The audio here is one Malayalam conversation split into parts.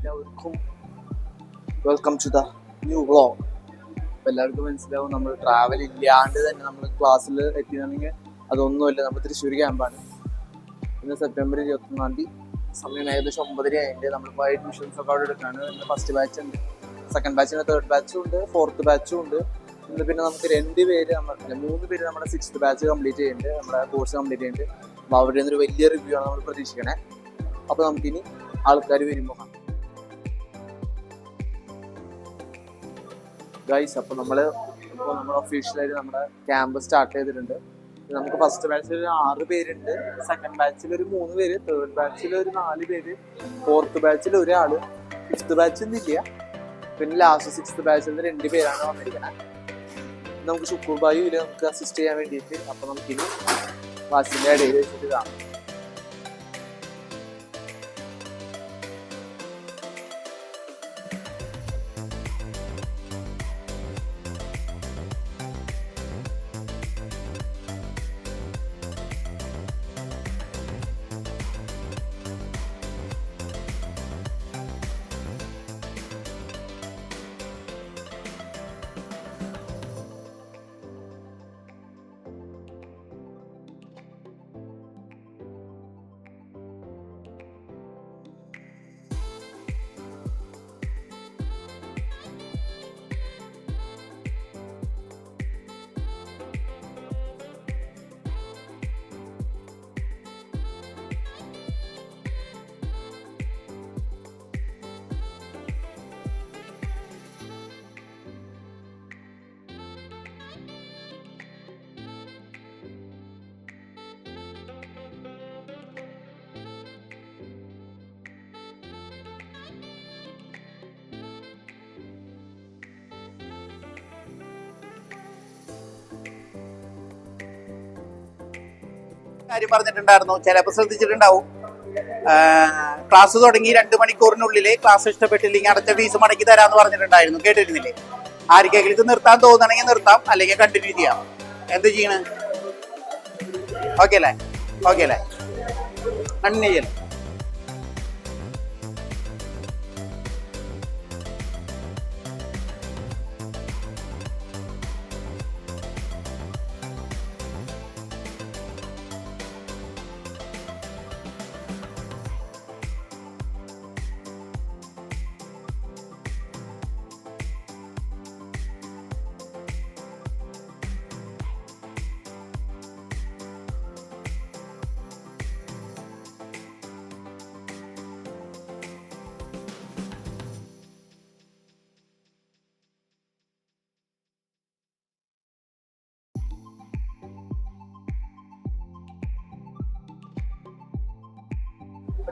എല്ലാവർക്കും welcome to the new vlog എല്ലാവർക്കും മനസ്സിലാവും നമ്മൾ ട്രാവൽ ഇല്ലാണ്ട് തന്നെ നമ്മൾ ക്ലാസ്സിൽ എത്തിയതാണെങ്കിൽ അതൊന്നുമില്ല നമ്മൾ തൃശ്ശൂർ ക്യാമ്പാണ് ഇന്ന് സെപ്റ്റംബർ ഇരുപത്തൊന്നാം തീയതി സമയം ഏകദേശം ഒമ്പതര ആയിട്ട് നമ്മളിപ്പോൾ അഡ്മിഷൻസ് ഒക്കെ അവിടെ എടുക്കുകയാണ് ഇന്ന് ഫസ്റ്റ് ബാച്ച് ഉണ്ട്. സെക്കൻഡ് ബാച്ചിന് തേർഡ് ബാച്ചും ഉണ്ട് ഫോർത്ത് ബാച്ചും ഉണ്ട്. ഇന്ന് പിന്നെ നമുക്ക് രണ്ട് പേര് നമ്മൾ മൂന്ന് പേര് നമ്മുടെ സിക്സ്ത് ബാച്ച് കംപ്ലീറ്റ് ചെയ്യുന്നുണ്ട്. നമ്മുടെ കോഴ്സ് കംപ്ലീറ്റ് ചെയ്യുന്നുണ്ട്. അപ്പോൾ അവരുടെ ഒരു വലിയ റിവ്യൂ ആണ് നമ്മൾ പ്രതീക്ഷിക്കണേ. അപ്പോൾ നമുക്കിനി ആൾക്കാർ വരുമ്പോൾ ഗൈസ് അപ്പോൾ നമ്മൾ ഇപ്പോൾ നമ്മൾ ഒഫീഷ്യലായിട്ട് നമ്മുടെ ക്യാമ്പ് സ്റ്റാർട്ട് ചെയ്തിട്ടുണ്ട്. നമുക്ക് ഫസ്റ്റ് ബാച്ചിൽ ഒരു ആറ് പേരുണ്ട്. സെക്കൻഡ് ബാച്ചിൽ ഒരു മൂന്ന് പേര് തേർഡ് ബാച്ചിൽ ഒരു നാല് പേര് ഫോർത്ത് ബാച്ചിൽ ഒരാൾ ഫിഫ്ത്ത് ബാച്ചിൽ ഇല്ല. പിന്നെ ലാസ്റ്റ് സിക്സ്ത് ബാച്ചിൽ നിന്ന് രണ്ട് പേരാണ് വന്നിരിക്കുന്നത്. നമുക്ക് ശുക്കൂർ ഇല്ല നമുക്ക് അസിസ്റ്റ് ചെയ്യാൻ വേണ്ടിയിട്ട് അപ്പോൾ നമുക്കിനി ക്ലാസ്സിന്റെ ഇടയിൽ വെച്ചിട്ട് കാണാം. കാര്യം പറഞ്ഞിട്ടുണ്ടായിരുന്നു. ചിലപ്പോൾ ശ്രദ്ധിച്ചിട്ടുണ്ടാവും. ക്ലാസ് തുടങ്ങി രണ്ട് മണിക്കൂറിനുള്ളിൽ ക്ലാസ് ഇഷ്ടപ്പെട്ടില്ലെങ്കിൽ അടച്ച ഫീസ് മടക്കി തരാന്ന് പറഞ്ഞിട്ടുണ്ടായിരുന്നു. കേട്ടിരുന്നില്ലേ? ആർക്കെങ്കിലും ഇത് നിർത്താൻ തോന്നണമെങ്കിൽ നിർത്താം അല്ലെങ്കിൽ കണ്ടിന്യൂ ചെയ്യാം. എന്ത് ചെയ്യണേ? ഓക്കെ അല്ലേ? ഓക്കെ അല്ലേ? കണ്ടിന്യൂ ചെയ്യണം.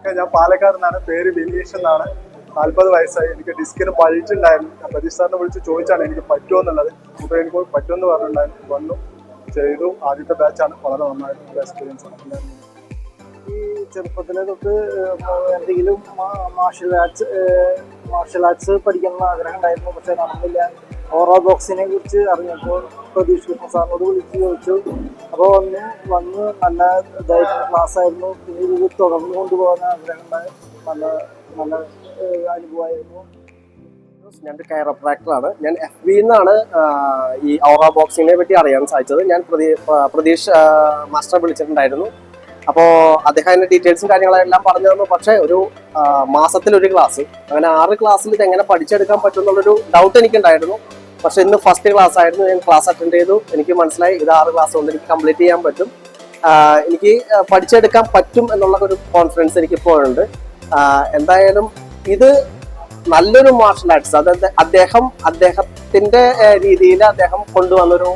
ഒക്കെ ഞാൻ പാലക്കാട് നിന്നാണ്. പേര് ബിനീഷ് എന്നാണ്. നാൽപ്പത് വയസ്സായി. എനിക്ക് ഡിസ്കിന് പഴിച്ചുണ്ടായിരുന്നു ഞാൻ സാറിനെ വിളിച്ച് ചോദിച്ചാണ് എനിക്ക് പറ്റുമോ എന്നുള്ളത്. അപ്പോൾ എനിക്ക് പറ്റുമെന്ന് പറഞ്ഞിട്ടുണ്ടായിരുന്നു. വന്നു ചെയ്തു. ആദ്യത്തെ ബാച്ചാണ് വളരെ നന്നായിട്ടുള്ള എക്സ്പീരിയൻസ് ആണ്. ഈ ചെറുപ്പത്തിലെ തൊട്ട് എന്തെങ്കിലും മാർഷൽ ആർട്സ് മാർഷൽ ആർട്സ് പഠിക്കണം എന്ന് ആഗ്രഹം ഉണ്ടായിരുന്നു. പക്ഷെ നടന്നില്ല. ഓറോ ബോക്സിനെ കുറിച്ച് അറിഞ്ഞപ്പോൾ പ്രതീഷ് കൃഷ്ണ സാറിനോട് വിളിച്ച് ചോദിച്ചു. അപ്പോൾ വന്ന് വന്ന് നല്ല ഇതായിരുന്നു ക്ലാസ് ആയിരുന്നു പിന്നെ ഇത് തുടർന്ന് കൊണ്ടുപോകാൻ ആഗ്രഹം ഉണ്ടായി നല്ല നല്ല അനുഭവമായിരുന്നു. ഞാനൊരു കയറപ്രാക്ടറാണ് ഞാൻ എഫ് ബി എന്നാണ് ഈ ഔറ ബോക്സിങ്ങിനെ പറ്റി അറിയാൻ സാധിച്ചത്. ഞാൻ പ്രതീക്ഷ മാസ്റ്റർ വിളിച്ചിട്ടുണ്ടായിരുന്നു. അപ്പോൾ അദ്ദേഹം അതിന്റെ ഡീറ്റെയിൽസും കാര്യങ്ങളെല്ലാം പറഞ്ഞു തന്നു. പക്ഷേ ഒരു മാസത്തിൽ ഒരു ക്ലാസ് അങ്ങനെ ആറ് ക്ലാസ്സിൽ ഇത് എങ്ങനെ പഠിച്ചെടുക്കാൻ പറ്റും എന്നുള്ളൊരു ഡൗട്ട് എനിക്കുണ്ടായിരുന്നു. പക്ഷെ ഇന്ന് ഫസ്റ്റ് ക്ലാസ് ആയിരുന്നു. ഞാൻ ക്ലാസ് അറ്റൻഡ് ചെയ്തു. എനിക്ക് മനസ്സിലായി ഇത് ആറ് ക്ലാസ് കൊണ്ട് എനിക്ക് കംപ്ലീറ്റ് ചെയ്യാൻ പറ്റും. എനിക്ക് പഠിച്ചെടുക്കാൻ പറ്റും എന്നുള്ള ഒരു കോൺഫിഡൻസ് എനിക്ക് ഇപ്പോഴുണ്ട് എന്തായാലും ഇത് നല്ലൊരു മാർഷൽ ആർട്സ് അതായത് അദ്ദേഹം അദ്ദേഹത്തിന്റെ രീതിയിൽ അദ്ദേഹം കൊണ്ടുവന്നൊരു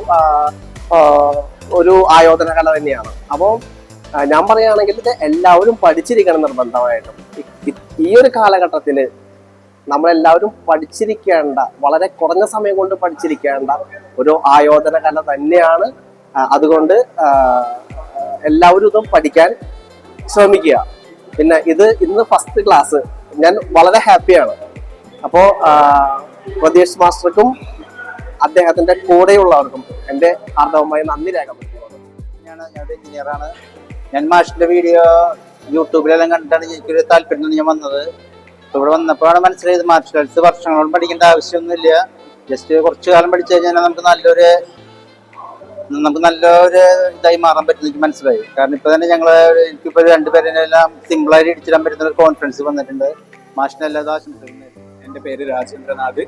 ഒരു ആയോധന കല തന്നെയാണ്. അപ്പോൾ ഞാൻ പറയുകയാണെങ്കിൽ ഇത് എല്ലാവരും പഠിച്ചിരിക്കണം നിർബന്ധമായിട്ടും. ഈ ഒരു കാലഘട്ടത്തിൽ നമ്മളെല്ലാവരും പഠിച്ചിരിക്കേണ്ട വളരെ കുറഞ്ഞ സമയം കൊണ്ട് പഠിച്ചിരിക്കേണ്ട ഒരു ആയോധന കല തന്നെയാണ്. അതുകൊണ്ട് എല്ലാവരും ഇതും പഠിക്കാൻ ശ്രമിക്കുക. പിന്നെ ഇത് ഇന്ന് ഫസ്റ്റ് ക്ലാസ് ഞാൻ വളരെ ഹാപ്പിയാണ് അപ്പോൾ പ്രതീഷ് മാസ്റ്റർക്കും അദ്ദേഹത്തിന്റെ കൂടെയുള്ളവർക്കും എന്റെ ആർദവമായി നന്ദി രേഖപ്പെടുത്തുന്നു. ഞാൻ ഞാൻ എഞ്ചിനീയറാണ് ഞാൻ മാഷിന്റെ വീഡിയോ യൂട്യൂബിലെല്ലാം കണ്ടിട്ടാണ് എനിക്കൊരു താല്പര്യം ഞാൻ വന്നത്. ഇവിടെ വന്നപ്പോഴാണ് മനസ്സിലായത് മാർഷൽ ആർട്സ് വർഷങ്ങളോളം പഠിക്കേണ്ട ആവശ്യമൊന്നുമില്ല. ജസ്റ്റ് കുറച്ച് കാലം പഠിച്ചു കഴിഞ്ഞാൽ നമുക്ക് നല്ലൊരു നമുക്ക് നല്ലൊരു ഇതായി മാറാൻ പറ്റും എനിക്ക് മനസ്സിലായി. കാരണം ഇപ്പൊ തന്നെ ഞങ്ങൾ എനിക്കിപ്പോ രണ്ടുപേരെല്ലാം സിമ്പിൾ ആയിട്ട് ഇടിച്ചിടാൻ പറ്റുന്ന ഒരു കോൺഫിഡൻസ് വന്നിട്ടുണ്ട്. മാഷിന് എല്ലാ ആശംസകളും എന്റെ എന്റെ പേര് രാജേന്ദ്രനാഥ്.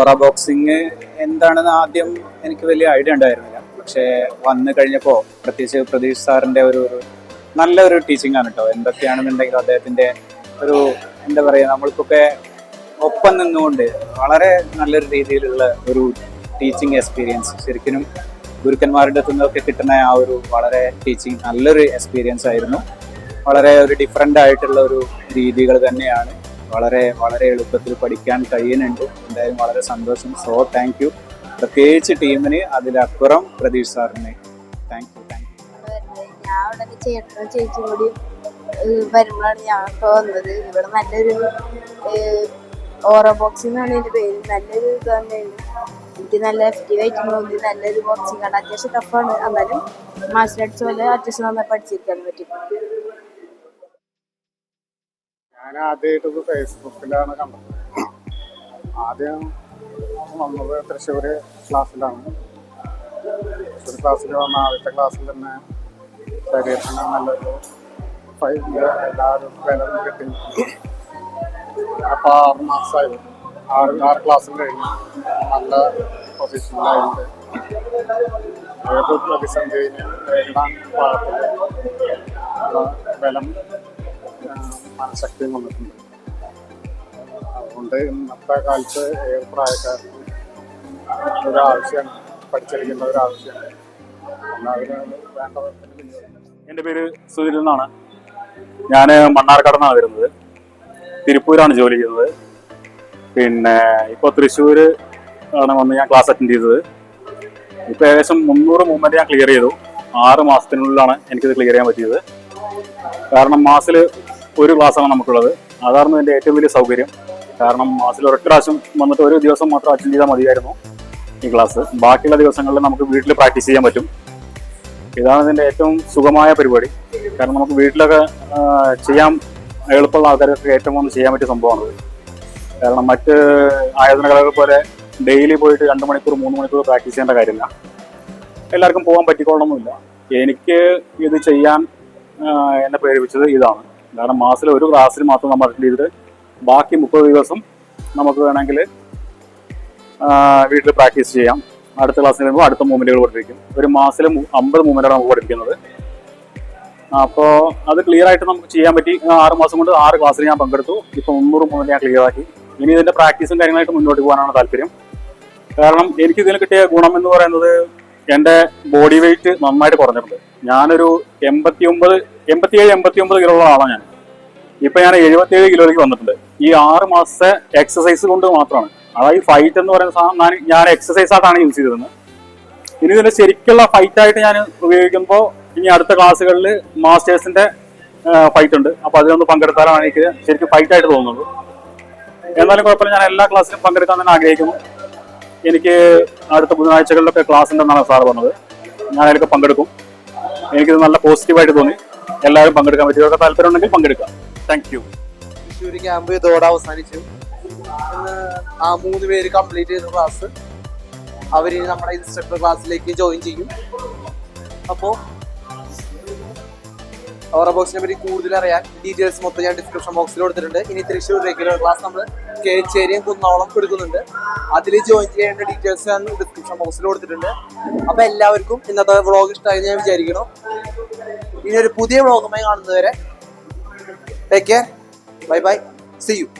ഓറ ബോക്സിങ് എന്താണെന്ന് ആദ്യം എനിക്ക് വലിയ ഐഡിയ ഉണ്ടായിരുന്നില്ല പക്ഷേ വന്നു കഴിഞ്ഞപ്പോൾ പ്രത്യേകിച്ച് പ്രതീഷ് സാറിന്റെ ഒരു ഒരു നല്ലൊരു ടീച്ചിങ് ആണ് കേട്ടോ എന്തൊക്കെയാണെന്നുണ്ടെങ്കിൽ അദ്ദേഹത്തിന്റെ ഒരു എന്താ പറയുക നമ്മൾക്കൊക്കെ ഒപ്പം നിന്നുകൊണ്ട് വളരെ നല്ലൊരു രീതിയിലുള്ള ഒരു ടീച്ചിങ് എക്സ്പീരിയൻസ് ശരിക്കും ഗുരുക്കന്മാരുടെ അടുത്തു നിന്നൊക്കെ കിട്ടുന്ന ആ ഒരു വളരെ ടീച്ചിങ് നല്ലൊരു എക്സ്പീരിയൻസ് ആയിരുന്നു. വളരെ ഒരു ഡിഫറെന്റ് ആയിട്ടുള്ള ഒരു രീതികൾ തന്നെയാണ്. വളരെ വളരെ എളുപ്പത്തിൽ പഠിക്കാൻ കഴിയുന്നുണ്ട്. എന്തായാലും വളരെ സന്തോഷം. സോ താങ്ക് പ്രത്യേകിച്ച് ടീമിന് അതിലപ്പുറം പ്രതീഷ് സാറിന്. താങ്ക് യു താങ്ക് യു ഞാൻ ചേട്ടനും ചേച്ചിയും കൂടി വരുമ്പോഴാണ് ഞാൻ ഇപ്പോൾ വന്നത്. ഇവിടെ നല്ലൊരു ഓറ ബോക്സിംഗ് എന്നാണ് ഇതിന്റെ പേര് നല്ലൊരു ഇത് തന്നെയാണ്. എനിക്ക് നല്ല എഫക്റ്റീവ് ആയിട്ട് തോന്നി നല്ലൊരു ബോക്സിംഗ് ആണ് അത്യാവശ്യം ടഫാണ് എന്നാലും മാർഷൽ ആർട്സ് പോലെ അത്യാവശ്യം നന്നായി പഠിച്ചിരിക്കാൻ പറ്റും. ഞാൻ ആദ്യമായിട്ട് ഫേസ്ബുക്കിലാണ് കണ്ടത്. ആദ്യം വന്നത് തൃശ്ശൂർ ക്ലാസ്സിലാണ്. തൃശ്ശൂർ ക്ലാസ്സിൽ വന്ന ആദ്യത്തെ ക്ലാസ്സിൽ തന്നെ ശരീരത്തിന് നല്ലൊരു ഫൈവ് എല്ലാവരും വില കിട്ടി. അപ്പോൾ ആറ് മാസമായി ആറ് ആറ് ക്ലാസ്സും കഴിഞ്ഞു. നല്ല പൊസിഷനിലായിട്ട് ഏത് പ്രതിസന്ധിയും നേരിടാൻ പാകത്തിൽ ബലം മനഃശക്തിയും വന്നിട്ടുണ്ട്. അതുകൊണ്ട് ഇന്നത്തെ കാലത്ത് ഏത് പ്രായക്കാർക്കും ഒരാവശ്യമാണ് പഠിച്ചെടുക്കേണ്ട ഒരു ആവശ്യമാണ് എല്ലാവരും വേണ്ട വിധത്തിൽ പിന്തുടരണം. എന്റെ പേര് സുനിൽ എന്നാണ്. ഞാൻ മണ്ണാർക്കാട് നിന്നാണ് വരുന്നത് തിരുപ്പൂരാണ് ജോലി ചെയ്യുന്നത് പിന്നെ ഇപ്പോൾ തൃശ്ശൂർ ആണ് വന്ന് ഞാൻ ക്ലാസ് അറ്റൻഡ് ചെയ്തത്. ഇപ്പോൾ ഏകദേശം മുന്നൂറ് മൂവ്മെന്റ് ഞാൻ ക്ലിയർ ചെയ്തു. ആറ് മാസത്തിനുള്ളിലാണ് എനിക്കിത് ക്ലിയർ ചെയ്യാൻ പറ്റിയത്. കാരണം മാസത്തിൽ ഒരു ക്ലാസ്സാണ് നമുക്കുള്ളത്. അതായിരുന്നു എന്റെ ഏറ്റവും വലിയ സൗകര്യം. കാരണം മാസത്തിൽ ഒരൊറ്റ പ്രാവശ്യം വന്നിട്ട് ഒരു ദിവസം മാത്രം അറ്റൻഡ് ചെയ്താൽ മതിയായിരുന്നു ഈ ക്ലാസ് ബാക്കിയുള്ള ദിവസങ്ങളിൽ നമുക്ക് വീട്ടിൽ പ്രാക്ടീസ് ചെയ്യാൻ പറ്റും. ഇതാണ് ഇതിന്റെ ഏറ്റവും സുഖമായ പരിപാടി. കാരണം നമുക്ക് വീട്ടിലൊക്കെ ചെയ്യാൻ എളുപ്പമുള്ള ആൾക്കാരൊക്കെ ഏറ്റവും ഒന്ന് ചെയ്യാൻ പറ്റിയ സംഭവമാണ് കാരണം മറ്റ് ആയോധന കലകൾ പോലെ ഡെയിലി പോയിട്ട് രണ്ട് മണിക്കൂർ മൂന്ന് മണിക്കൂർ പ്രാക്ടീസ് ചെയ്യേണ്ട കാര്യമില്ല. എല്ലാവർക്കും പോകാൻ പറ്റിക്കൊള്ളണമെന്നില്ല എനിക്ക് ഇത് ചെയ്യാൻ എന്നെ പ്രേരിപ്പിച്ചത് ഇതാണ്. കാരണം മാസത്തിൽ ഒരു ക്ലാസ്സിൽ മാത്രം നമ്മൾ അറ്റൻഡ് ചെയ്തിട്ട് ബാക്കി മുപ്പത് ദിവസം നമുക്ക് വേണമെങ്കിൽ വീട്ടിൽ പ്രാക്ടീസ് ചെയ്യാം. അടുത്ത ക്ലാസ്സിൽ വരുമ്പോൾ അടുത്ത മൂവ്മെന്റുകൾ പഠിപ്പിക്കും. ഒരു മാസത്തിൽ അമ്പത് മൂവ്മെന്റാണ് നമുക്ക് പഠിപ്പിക്കുന്നത്. അപ്പോൾ അത് ക്ലിയർ ആയിട്ട് നമുക്ക് ചെയ്യാൻ പറ്റി. ആറ് മാസം കൊണ്ട് ആറ് ക്ലാസ്സിൽ ഞാൻ പങ്കെടുത്തു. ഇപ്പോൾ മുന്നൂറ് മൂവ്മെന്റ് ഞാൻ ക്ലിയർ ആക്കി. ഇനി ഇതിന്റെ പ്രാക്ടീസും കാര്യങ്ങളായിട്ട് മുന്നോട്ട് പോകാനാണ് താല്പര്യം. കാരണം എനിക്ക് ഇതിന് കിട്ടിയ ഗുണം എന്ന് പറയുന്നത് എന്റെ ബോഡി വെയിറ്റ് നന്നായിട്ട് കുറഞ്ഞിട്ടുണ്ട്. ഞാനൊരു എൺപത്തി ഒമ്പത് എൺപത്തിയേഴ് എൺപത്തി ഒമ്പത് കിലോ ഉള്ള ആളാണ് ഞാൻ. ഇപ്പൊ ഞാൻ എഴുപത്തിയേഴ് കിലോയിലേക്ക് വന്നിട്ടുണ്ട്. ഈ ആറ് മാസത്തെ എക്സസൈസ് കൊണ്ട് മാത്രമാണ്. അതായത് ഫൈറ്റ് എന്ന് പറയുന്ന സാധനം ഞാൻ- എക്സസൈസ് ആയിട്ടാണ് യൂസ് ചെയ്തിരുന്നത്. ഇനി ഇതിന്റെ ശരിക്കുള്ള ഫൈറ്റ് ആയിട്ട് ഞാൻ ഉപയോഗിക്കുമ്പോൾ ഇനി അടുത്ത ക്ലാസ്സുകളിൽ മാസ്റ്റേഴ്സിന്റെ ഫൈറ്റ് ഉണ്ട്. അപ്പൊ അതിലൊന്ന് പങ്കെടുത്താലാണ് എനിക്ക് ശരിക്കും ഫൈറ്റ് ആയിട്ട് തോന്നുന്നത്. എന്നാലും കുഴപ്പമില്ല ഞാൻ എല്ലാ ക്ലാസ്സിലും പങ്കെടുക്കാൻ തന്നെ ആഗ്രഹിക്കുന്നു. എനിക്ക് അടുത്ത ബുധനാഴ്ചകളിലൊക്കെ ക്ലാസ് ഉണ്ടെന്നാണ് സാർ പറഞ്ഞത്. ഞാൻ അതിലൊക്കെ പങ്കെടുക്കും. എനിക്കിത് നല്ല പോസിറ്റീവായിട്ട് തോന്നി. എല്ലാവരും പങ്കെടുക്കാൻ പറ്റിയവർക്ക് താല്പര്യം ഉണ്ടെങ്കിൽ പങ്കെടുക്കാം. താങ്ക് യു തൃശ്ശൂർ ക്യാമ്പ് ഇതോടെ അവസാനിച്ചു. ആ മൂന്ന് പേര് കംപ്ലീറ്റ് ചെയ്ത ക്ലാസ് അവർ നമ്മുടെ ഇൻസ്ട്രക്ടർ ക്ലാസ്സിലേക്ക് ജോയിൻ ചെയ്യും. അപ്പോൾ ഓറ ബോക്സിനെ പറ്റി കൂടുതൽ അറിയാൻ ഡീറ്റെയിൽസ് മൊത്തം ഞാൻ ഡിസ്ക്രിപ്ഷൻ ബോക്സിൽ കൊടുത്തിട്ടുണ്ട്. ഇനി തൃശ്ശൂർ റെഗുലർ ക്ലാസ് നമ്മൾ കേച്ചേരിയും കുന്നോളം എടുക്കുന്നുണ്ട് അതിൽ ജോയിൻ ചെയ്യേണ്ട ഡീറ്റെയിൽസ് ഞാൻ ഡിസ്ക്രിപ്ഷൻ ബോക്സിൽ കൊടുത്തിട്ടുണ്ട്. അപ്പോൾ എല്ലാവർക്കും ഇന്നത്തെ വ്ളോഗ് ഇഷ്ടമായി ഞാൻ വിചാരിക്കണം ഇനി ഒരു പുതിയ വ്ളോഗുമായി കാണുന്നതുവരെ Take care. Bye bye. See you.